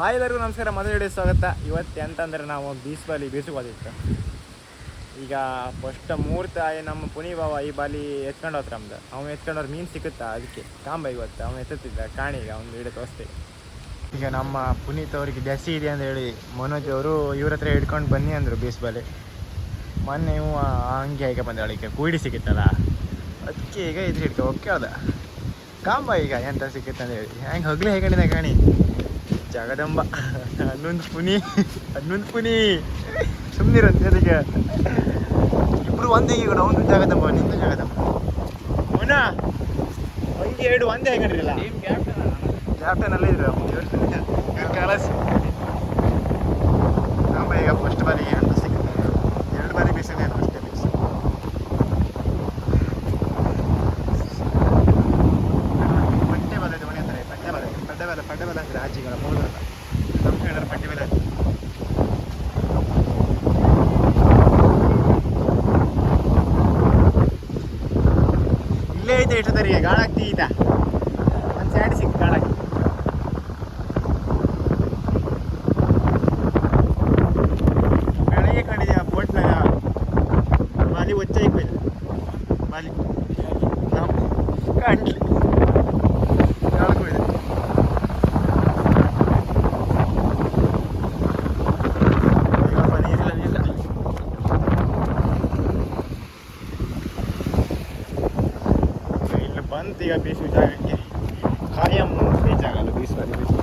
Hi ಎಲ್ಲರಿಗೂ ನಮಸ್ಕಾರ, ಮದುವೆ ಹಿಡಿಯೋ ಸ್ವಾಗತ. ಇವತ್ತು ಎಂತಂದ್ರೆ ನಾವು ಬೀಸ್ ಬಾಲಿ ಬೀಸುಗೋದಿತ್ತು ಈಗ ಫಸ್ಟ್ ಮೂರ್ತ ನಮ್ಮ ಪುನಿ ಬಾವ ಈ ಬಾಲಿ ಎತ್ಕೊಂಡು ಹೋತ್ರ ನಮ್ದು. ಅವ್ನು ಎತ್ಕೊಂಡವ್ರು ಮೀನು ಸಿಕ್ಕುತ್ತಾ ಅದಕ್ಕೆ ಕಾಂಬ ಇವತ್ತು, ಅವ್ನು ಎತ್ತುತ್ತಿದ್ದ ಕಾಣಿಗ ಅವ್ನು ಹಿಡಿದು ತೋರಿಸ್ತೀವಿ ಈಗ ನಮ್ಮ ಪುನೀತ್ ಅವರಿಗೆ ಜಾಸ್ತಿ ಇದೆ ಅಂತ ಹೇಳಿ ಮನೋಜ್ ಅವರು ಇವ್ರ ಹತ್ರ ಹಿಡ್ಕೊಂಡು ಬನ್ನಿ ಅಂದರು ಬೀಸ್ ಬಾಲಿ ಮೊನ್ನೆ ಇವು ಹಂಗೆ ಹೇಗೆ ಬಂದ ಈಗ ಕೂಡಿ ಸಿಕ್ಕಿತ್ತಲ್ಲ? ಅದಕ್ಕೆ ಈಗ ಇದು ಹಿಡ್ಕೊ, ಓಕೆ ಅದ. ಕಾಂಬ ಈಗ ಎಂತ ಸಿಕ್ಕಿತ್ತು ಅಂತ ಹೇಳಿ. ಹೆಂಗೆ ಹಗ್ಲಿ ಹೇಗಿದೆ ಕಾಣಿ? ಜಗದಂಬ ಹನ್ನೊಂದು ಪುನಿ ಹನ್ನೊಂದು ಪುನಿ ಸುಮ್ಮನಿರಂತೆ ಅದಕ್ಕೆ ಇಬ್ರು ಒಂದೇ ಈಗ ಒಂದು ಜಗದಂಬ ನಿಂದು ಜಗದಂಬ ಮುನ ಒಂದು ಎರಡು ಒಂದೇ ಹೇಗಣ್ರಿಲ್ಲ ಕ್ಯಾಪ್ಟನ್ ಅಲ್ಲೇ ಇದ್ರು ಕಲಸ್ ನಮ್ಮ ಈಗ ಫಸ್ಟ್ ಬಾರಿಗೆ seat tadi ya, galak tidak. ಇಲ್ಲಿ ಬಂತು ಈಗ ಬೀಸುವ ಜಾಗಕ್ಕೆ ಖಾಯಂ ಬೀಚ್ ಆಗಲ್ಲ ಬೀಸುವಲ್ಲಿ ಬೀಚ್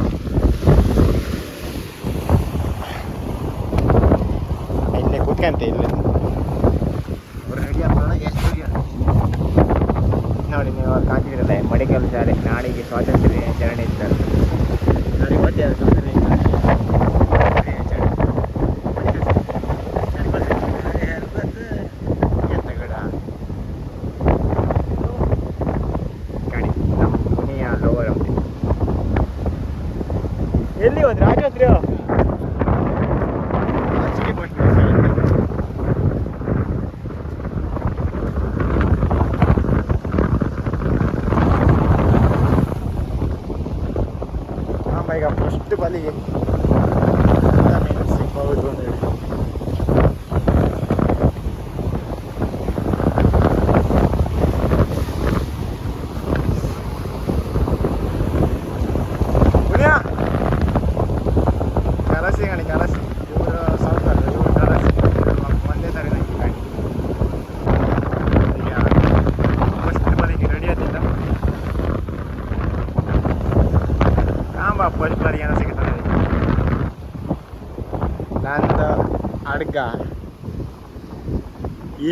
ಇಲ್ಲೇ ಕೂತ್ಕಂತ ಇಲ್ಲೇ ರೆಡಿ ಆಗ್ಬಿಡೋಣ ಎಷ್ಟು ನೋಡಿ ನೀವು ಅವ್ರು ಕಾಣ್ತಿದ್ರಲ್ಲ ಮಡಿಕಲ್ ಶಾಲೆ ನಾಳೆಗೆ ಸ್ವಾತಂತ್ರ್ಯ 这管理。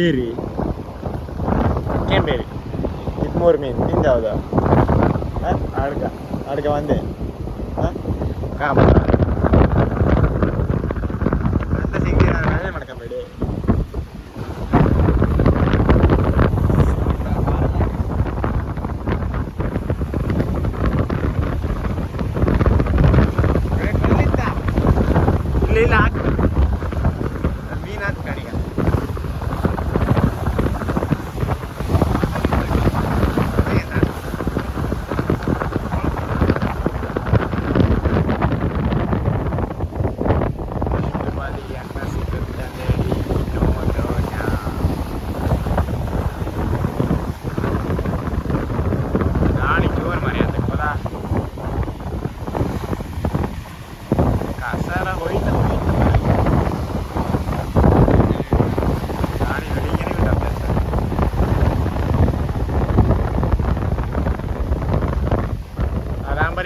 ಏರಿ ಕೆಂಬೇರಿ ಇದು ಮೂರು ಮೀನು ನಿಂದು ಯಾವುದು ಹಾಂ ಅಡ್ಗ ಅಡ್ಗ ಒಂದೇ ಹಾಂ ಕಾಮ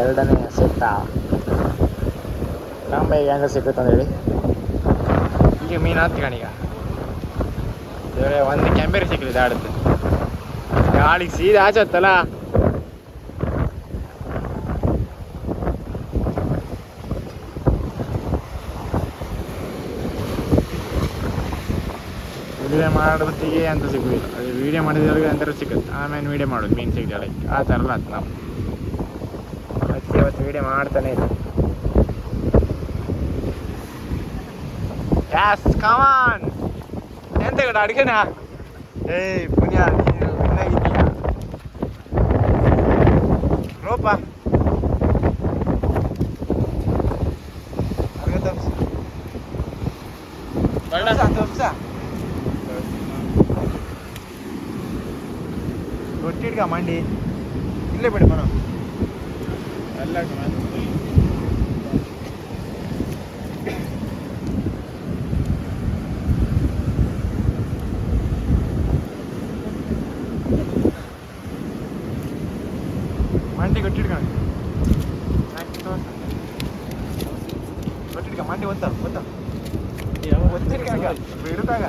ಎರಡನೇ ಸುತ್ತ. ಕಾಂಬೆ ಹೆಂಗೆ ಸಿಕ್ಕುತ್ತೆ ಅಂತ ಹೇಳಿ ಈಗ ಮೀನು ಹತ್ಕಣೀಗ ಬೇರೆ ಒಂದು ಕೆಂಬೇರಿ ಸಿಕ್ಕಿದೆ ಆಡುತ್ತೆ ಗಾಳಿಗೆ ಸೀದಾ ಆಚತ್ತಲ್ಲ ವಿಡಿಯೋ ಮಾಡೋದಕ್ಕೆ ಅಂತ ಸಿಗೋದಿಲ್ಲ ಅದು ವಿಡಿಯೋ ಮಾಡಿದವ್ರಿಗೆ ಅಂತಾರೆ ಸಿಗುತ್ತೆ ಆಮೇಲೆ ವಿಡಿಯೋ ಮಾಡೋದು, ಮೀನು ಸಿಗ್ತಾಳೆ ಆ ಥರ ಆಯ್ತು ನಾವು ಅದಕ್ಕೆ ಇವತ್ತು ವಿಡಿಯೋ ಮಾಡ್ತಾನೆ ಇದ್ದೆ. ಯಾಸ್ ಕಮಾನ್ ಎಂತ ಗಡ ಅಡುಗೆನಾ? ಏಯ್ ಪುಣ್ಯ ನೀನು ಇನ್ನಾಗಿದ್ದೀಯ ರೋಪ. ರೊಟ್ಟಿಡ್ಗ ಮಂಡಿ. ಇಲ್ಲೇ ಬಿಡಿ ಮನ. ಎಲ್ಲ ಮಂಡಿ ಗಟ್ಟಿಡ್ಕ ಗಟ್ಟಿಡ್ಕ ಮಂಡಿ ಒತ್ತ ಒತ್ತ ಒತ್ತಿಡ್ಕ ಬಿಡುತ್ತಾಗ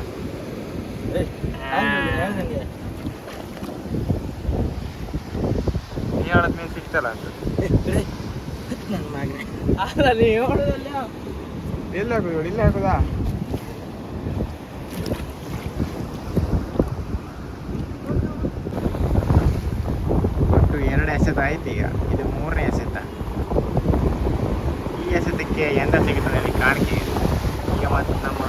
ನೀ ಹೇಳದ್ ಮೀನು ಸಿಗ್ತಲ್ಲ ಅಂತ ಎಲ್ಲಿ ಹಾಕುದು ನೋಡಿ ಇಲ್ಲಿ ಒಟ್ಟು ಎರಡು ಎಸೆತ ಆಯ್ತು ಈಗ. ಇದು ಮೂರನೇ ಎಸೆತ. ಈ ಎಸೆತಕ್ಕೆ ಎಂದ ಸಿಗುತ್ತದೆ ಅಲ್ಲಿ ಕಾಣಿಕೆ ಈಗ ಮತ್ತೆ ನಮ್ಮ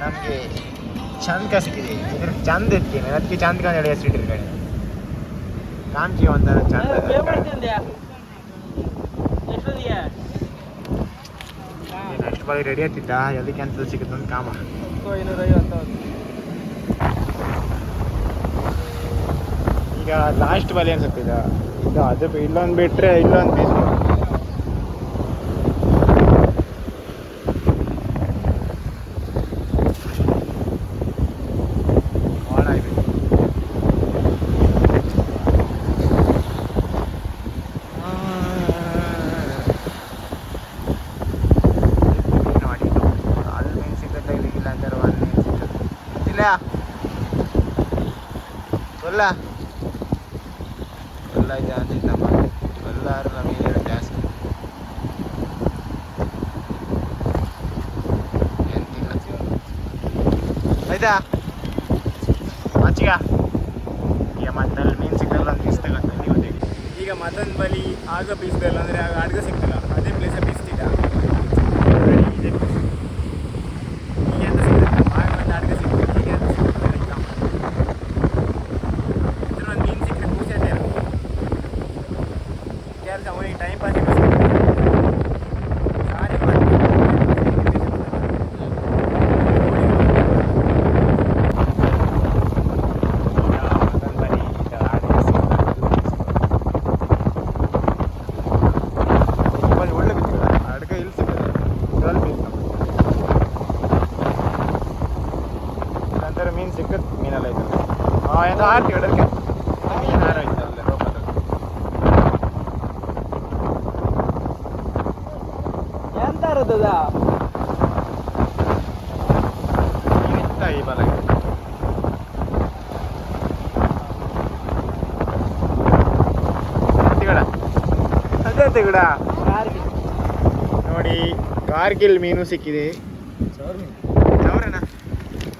ನಮಗೆ ಚಂದ ಕಸ್ತಿದೆ. ಇದ್ರ ಚಂದ ಇರ್ತೀನಿ. ಅದಕ್ಕೆ ಚಂದ ಅಂತ ಹೇಳಿ ಹೆಸರಿಟ್ಟಿರ್ತಾರೆ ಕಾಂಚಿ ಒಂಥರ ಚಂದ ಅಷ್ಟು ಬಾಗಿ ರೆಡಿ ಆಗ್ತಿದ್ದ? ಎಲ್ಲಿ ಕ್ಯಾನ್ಸಲ್ ಸಿಗುತ್ತೆ ಒಂದು ಕಾಮ. ಈಗ ಲಾಸ್ಟ್ ಬಲಿ ಅನ್ಸುತ್ತಿದ್ದ ಇದು ಅದು ಇಲ್ಲೊಂದು ಬಿಟ್ಟರೆ ಇಲ್ಲೊಂದು ಪೀಸ್ ಆನ್ ಆಗ್ಬೇಕು ನೋಡಿ ಅಲ್ಲಿ ಮೀನು ಸಿಗುತ್ತೆ ಇಲ್ಲ ಅಂತಾರೆ ಒಂದು ಮೀನು ಸಿಗುತ್ತೆ ಇಲ್ಲ ಕೊಲ್ಲ ಎಲ್ಲ ಇದೆ ತಮ್ಮ ಎಲ್ಲರೂ ನಮಗೆ ಜಾಸ್ತಿ. ಆಯ್ತಾ? ಮಚ್ಚಿಗ ಈಗ ಮತ್ತಲ್ಲಿ ಮೀನು ಸಿಗ್ತಲ್ಲ ಅಂತ ಈಗ ಮತ್ತೊಂದು ಬಲಿ ಆಗ ಪೀಸ್ ಬರಲ್ಲ ಅಂದರೆ ಆಗ ಅಡ್ಗೆ ಸಿಗ್ತಲ್ಲ, ಅದೇ ಪ್ಲೇಸ ಅದೇ ನೋಡಿ ಕಾರ್ಗಿಲ್ ಮೀನು ಸಿಕ್ಕಿದೆ.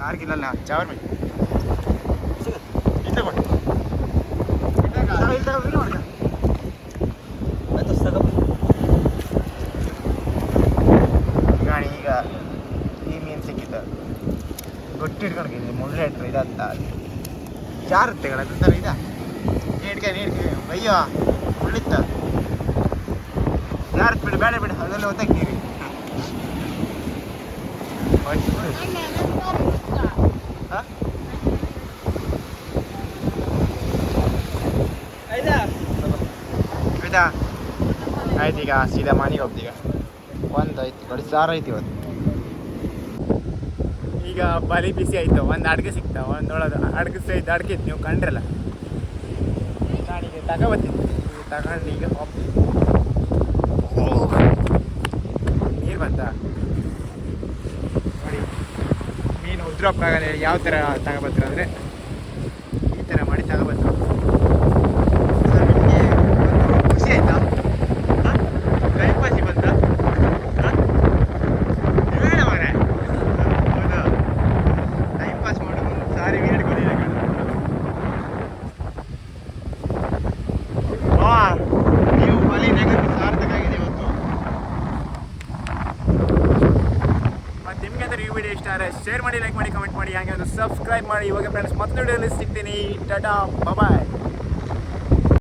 ಕಾರ್ಗಿಲ್ ಅಲ್ಲ ಚವರ್ ಮೀನು ಇದಂತ ಜಾರುತ್ತೆ ಕಣ ಅದೊಂಥರ ಇದ ನೀಡ್ಕೆ ನೀಡ್ಕೆ ಅಯ್ಯೋ ಮುಳ್ಳಿತ್ತ ಜಾರತ್ ಬಿಡು ಬೇಡ ಬಿಡು ಅದೆಲ್ಲ ಒತ್ತಾಗ್ತೀರಿ ಆಯ್ತಾ ಆಯ್ತು ಈಗ ಸೀದಾ ಮನೆಗೆ ಹೋಗ್ತೀಗ ಒಂದು ಐತಿ ಕಡೆ ಸಾರು ಐತಿ ಇವತ್ತು ಈಗ ಬಲಿ ಬಿಸಿ ಆಯ್ತು, ಒಂದು ಅಡುಗೆ ಸಿಕ್ತ ಒಂದು ಒಳಗೆ ಅಡ್ಗೆ ಸೈಡ್ ಅಡ್ಗೆ ಇತ್ತು ನೀವು ಕಂಡ್ರಲ್ಲ. ನಾನೀಗ ತಗೊಬತ್ತೀನಿ ಈಗ ತಗೊಂಡು ಈಗ ನೀರು ಬಂತ? ನೋಡಿ, ಮೀನು ಉದ್ರಪ್ಪಾಗಲ್ಲ ಯಾವ ಥರ ತಗೋಬತ್ತಿರ ಅಂದರೆ ಈ ಥರ ಮಾಡಿ ತಗೊಬತ್ತೀರ ടാറ്റാ